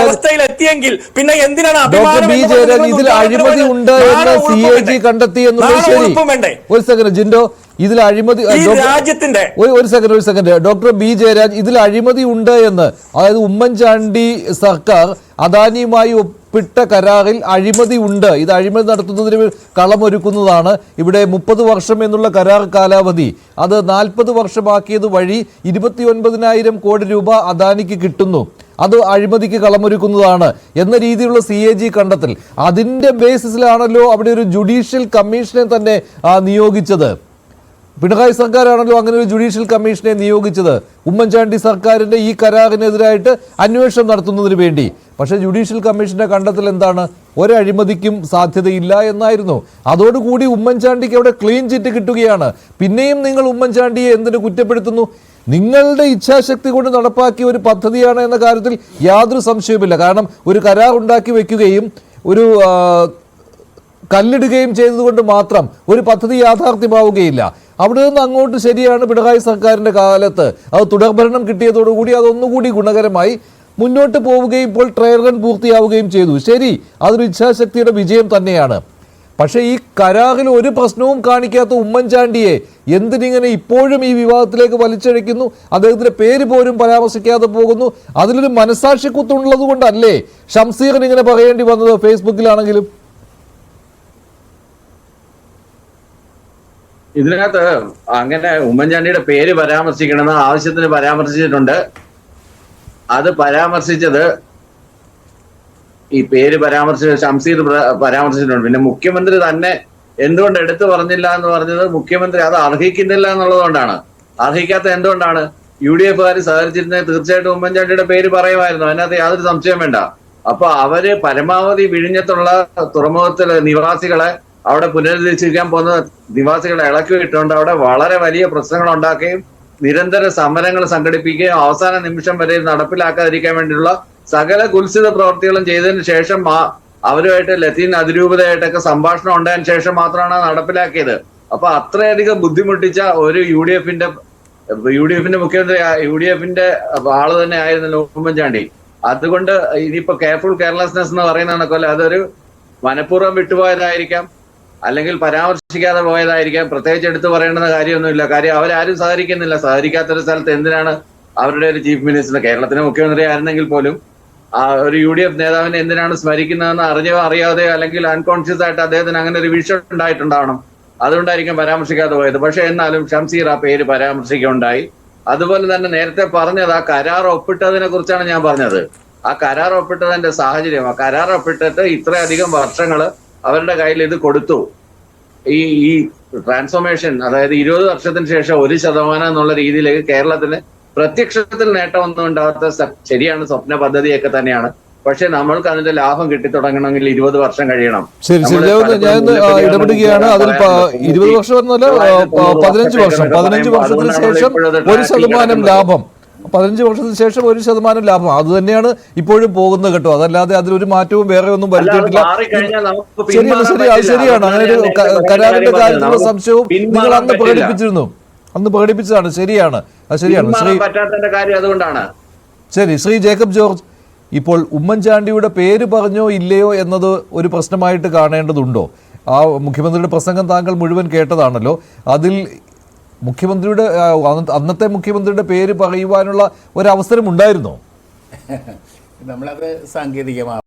അവസ്ഥയിൽ എത്തിയെങ്കിൽ പിന്നെ എന്തിനാണ് അഭിമാനം ഇതിൽ അഴിമതി ഉണ്ട് എന്ന് സി എ? ജി കണ്ടെത്തി എന്നുള്ളത് ശരി. ഒരു സെക്കൻഡ് ജിൻഡോ. ഇതിൽ അഴിമതി രാജ്യത്തിന്റെ ഒരു ഒരു സെക്കൻഡ് ഒരു സെക്കൻഡ് ഡോക്ടർ ബി ജയരാജ് ഇതിൽ അഴിമതി ഉണ്ട് എന്ന്. അതായത് ഉമ്മൻചാണ്ടി സർക്കാർ അദാനിയുമായി ഒപ്പിട്ട കരാറിൽ അഴിമതി ഉണ്ട്. ഇത് അഴിമതി നടത്തുന്നതിന് കളമൊരുക്കുന്നതാണ്. ഇവിടെ മുപ്പത് വർഷം എന്നുള്ള കരാർ കാലാവധി. അത് നാൽപ്പത് വർഷമാക്കിയത് വഴി ഇരുപത്തി ഒൻപതിനായിരം കോടി രൂപ അദാനിക്ക് കിട്ടുന്നു. അത് അഴിമതിക്ക് കളമൊരുക്കുന്നതാണ് എന്ന രീതിയിലുള്ള സി എ ജി കണ്ടെത്തൽ. അതിന്റെ ബേസിസിലാണല്ലോ അവിടെ ഒരു ജുഡീഷ്യൽ കമ്മീഷനെ തന്നെ നിയോഗിച്ചത്. പിണറായി സർക്കാരാണല്ലോ അങ്ങനെ ഒരു ജുഡീഷ്യൽ കമ്മീഷനെ നിയോഗിച്ചത്. ഉമ്മൻചാണ്ടി സർക്കാരിന്റെ ഈ കരാറിനെതിരായിട്ട് അന്വേഷണം നടത്തുന്നതിന് വേണ്ടി. പക്ഷേ ജുഡീഷ്യൽ കമ്മീഷന്റെ കണ്ടെത്തൽ എന്താണ്? ഒരഴിമതിക്കും സാധ്യതയില്ല എന്നായിരുന്നു. അതോടുകൂടി ഉമ്മൻചാണ്ടിക്ക് അവിടെ ക്ലീൻ ചിറ്റ് കിട്ടുകയാണ്. പിന്നെയും നിങ്ങൾ ഉമ്മൻചാണ്ടിയെ എന്തിനു കുറ്റപ്പെടുത്തുന്നു? നിങ്ങളുടെ ഇച്ഛാശക്തി കൊണ്ട് നടപ്പാക്കിയ ഒരു പദ്ധതിയാണ് എന്ന കാര്യത്തിൽ യാതൊരു സംശയവുമില്ല. കാരണം ഒരു കരാർ ഉണ്ടാക്കി വെക്കുകയും ഒരു കല്ലിടുകയും ചെയ്തതുകൊണ്ട് മാത്രം ഒരു പദ്ധതി യാഥാർത്ഥ്യമാവുകയില്ല. അവിടെ നിന്ന് അങ്ങോട്ട് ശരിയാണ് പിണറായി സർക്കാരിന്റെ കാലത്ത്. അത് തുടർഭരണം കിട്ടിയതോടുകൂടി അതൊന്നുകൂടി ഗുണകരമായി മുന്നോട്ട് പോവുകയും ഇപ്പോൾ ട്രയൽ റൺ പൂർത്തിയാവുകയും ചെയ്തു. ശരി അതൊരു ഇച്ഛാശക്തിയുടെ വിജയം തന്നെയാണ്. പക്ഷേ ഈ കരാറിൽ ഒരു പ്രശ്നവും കാണിക്കാത്ത ഉമ്മൻചാണ്ടിയെ എന്തിനിങ്ങനെ ഇപ്പോഴും ഈ വിവാദത്തിലേക്ക് വലിച്ചഴിക്കുന്നു? അദ്ദേഹത്തിന്റെ പേര് പോലും പരാമർശിക്കാതെ പോകുന്നു. അതിലൊരു മനസാക്ഷിക്കുത്തുള്ളത് കൊണ്ടല്ലേ ഷംസീറിന് ഇങ്ങനെ പറയേണ്ടി വന്നത്? ഫേസ്ബുക്കിലാണെങ്കിലും ഇതിനകത്ത് അങ്ങനെ ഉമ്മൻചാണ്ടിയുടെ പേര് പരാമർശിക്കണമെന്ന് ആവശ്യത്തിന് പരാമർശിച്ചിട്ടുണ്ട്. അത് പരാമർശിച്ചത് ഈ പേര് പരാമർശിച്ച ഷംസീർ പ്ര- പരാമർശിച്ചിട്ടുണ്ട്. പിന്നെ മുഖ്യമന്ത്രി തന്നെ എന്തുകൊണ്ട് എടുത്തു പറഞ്ഞില്ല എന്ന് പറഞ്ഞത് മുഖ്യമന്ത്രി അത് അർഹിക്കുന്നില്ല എന്നുള്ളതുകൊണ്ടാണ്. അർഹിക്കാത്ത എന്തുകൊണ്ടാണ്? യു ഡി എഫുകാർ സഹകരിച്ചിരുന്നത് തീർച്ചയായിട്ടും ഉമ്മൻചാണ്ടിയുടെ പേര് പറയുമായിരുന്നു. അതിനകത്ത് യാതൊരു സംശയം വേണ്ട. അപ്പൊ അവർ പരമാവധി വിഴിഞ്ഞത്തുള്ള തുറമുഖത്തിലെ നിവാസികളെ അവിടെ പുനരുദ്ധരിച്ചിരിക്കാൻ പോകുന്ന നിവാസികളെ ഇളക്കി വിട്ടുകൊണ്ട് അവിടെ വളരെ വലിയ പ്രശ്നങ്ങൾ ഉണ്ടാക്കുകയും നിരന്തര സമരങ്ങൾ സംഘടിപ്പിക്കുകയും അവസാന നിമിഷം വരെ നടപ്പിലാക്കാതിരിക്കാൻ വേണ്ടിയുള്ള സകല കുൽസിത പ്രവർത്തികളും ചെയ്തതിന് ശേഷം അവരുമായിട്ട് ലത്തീൻ അതിരൂപതയായിട്ടൊക്കെ സംഭാഷണം ഉണ്ടായതിനു ശേഷം മാത്രമാണ് നടപ്പിലാക്കിയത്. അപ്പൊ അത്രയധികം ബുദ്ധിമുട്ടിച്ച ഒരു യു ഡി എഫിന്റെ യു ഡി എഫിന്റെ മുഖ്യമന്ത്രി യു ഡി എഫിന്റെ ആൾ തന്നെ ആയിരുന്നല്ലോ ഉമ്മൻചാണ്ടി. അതുകൊണ്ട് ഇനിയിപ്പോ കെയർഫുൾ കെയർലെസ്നെസ് എന്ന് പറയുന്ന കണക്കല്ല അതൊരു മനഃപൂർവം വിട്ടുപോയതായിരിക്കാം. അല്ലെങ്കിൽ പരാമർശിക്കാതെ പോയതായിരിക്കാം. പ്രത്യേകിച്ച് എടുത്തു പറയേണ്ടുന്ന കാര്യമൊന്നുമില്ല. കാര്യം അവരാരും സഹകരിക്കുന്നില്ല. സഹകരിക്കാത്തൊരു സ്ഥലത്ത് എന്തിനാണ് അവരുടെ ഒരു ചീഫ് മിനിസ്റ്റർ? കേരളത്തിലെ മുഖ്യമന്ത്രി ആയിരുന്നെങ്കിൽ പോലും ആ ഒരു യു ഡി എഫ് നേതാവിനെ എന്തിനാണ് സ്മരിക്കുന്നതെന്ന് അറിഞ്ഞോ അറിയാതെയോ അല്ലെങ്കിൽ അൺകോൺഷ്യസ് ആയിട്ട് അദ്ദേഹത്തിന് അങ്ങനെ ഒരു വീഴ്ച ഉണ്ടായിട്ടുണ്ടാവണം. അതുകൊണ്ടായിരിക്കും പരാമർശിക്കാതെ പോയത്. പക്ഷെ എന്നാലും ഷംസീർ ആ പേര് പരാമർശിക്കുകയുണ്ടായി. അതുപോലെ തന്നെ നേരത്തെ പറഞ്ഞത് ആ കരാർ ഒപ്പിട്ടതിനെ കുറിച്ചാണ് ഞാൻ പറഞ്ഞത്. ആ കരാർ ഒപ്പിട്ടതിന്റെ സാഹചര്യം ആ കരാർ ഒപ്പിട്ടിട്ട് ഇത്രയധികം വർഷങ്ങൾ അവരുടെ കയ്യിൽ ഇത് കൊടുത്തു. ഈ ഈ ട്രാൻസ്ഫോർമേഷൻ അതായത് ഇരുപത് വർഷത്തിന് ശേഷം ഒരു ശതമാനം എന്നുള്ള രീതിയിലേക്ക് കേരളത്തിന് പ്രത്യക്ഷത്തിൽ നേട്ടമൊന്നും ഉണ്ടാകാത്ത ശരിയാണ് സ്വപ്ന പദ്ധതിയൊക്കെ തന്നെയാണ്. പക്ഷെ നമ്മൾക്ക് അതിന്റെ ലാഭം കിട്ടിത്തുടങ്ങണമെങ്കിൽ ഇരുപത് വർഷം കഴിയണം. ശരി ശരി. ഞാൻ ഇടപെടുകയാണ് അതിൽ. ഇരുപത് വർഷം എന്നല്ല പതിനഞ്ച് വർഷം പതിനഞ്ച് വർഷത്തിന് ശേഷം ഒരു ശതമാനം ലാഭം. പതിനഞ്ച് വർഷത്തിന് ശേഷം ഒരു ശതമാനം ലാഭം. അത് തന്നെയാണ് ഇപ്പോഴും പോകുന്നത് കേട്ടോ. അതല്ലാതെ അതിലൊരു മാറ്റവും വേറെ ഒന്നും വരുത്തിയിട്ടില്ല. ശരിയാണ് ശരി അത് ശരിയാണ്. അങ്ങനെ ഒരു കരാറിന്റെ. കാര്യത്തിലുള്ള സംശയവും നിങ്ങൾ അന്ന്. പ്രകടിപ്പിച്ചിരുന്നു. അന്ന് പ്രകടിപ്പിച്ചതാണ്. ശരിയാണ്. അത് ശരിയാണ്. ശ്രീ അതുകൊണ്ടാണ്. ശരി ശ്രീ ജേക്കബ് ജോർജ് ഇപ്പോൾ ഉമ്മൻചാണ്ടിയുടെ പേര് പറഞ്ഞോ ഇല്ലയോ എന്നത് ഒരു പ്രശ്നമായിട്ട് കാണേണ്ടതുണ്ടോ? ആ മുഖ്യമന്ത്രിയുടെ പ്രസംഗം താങ്കൾ മുഴുവൻ കേട്ടതാണല്ലോ. അതിൽ മുഖ്യമന്ത്രിയുടെ അന്നത്തെ മുഖ്യമന്ത്രിയുടെ പേര് പറയുവാനുള്ള ഒരവസരം ഉണ്ടായിരുന്നോ? നമ്മളത് സാങ്കേതികമാണ്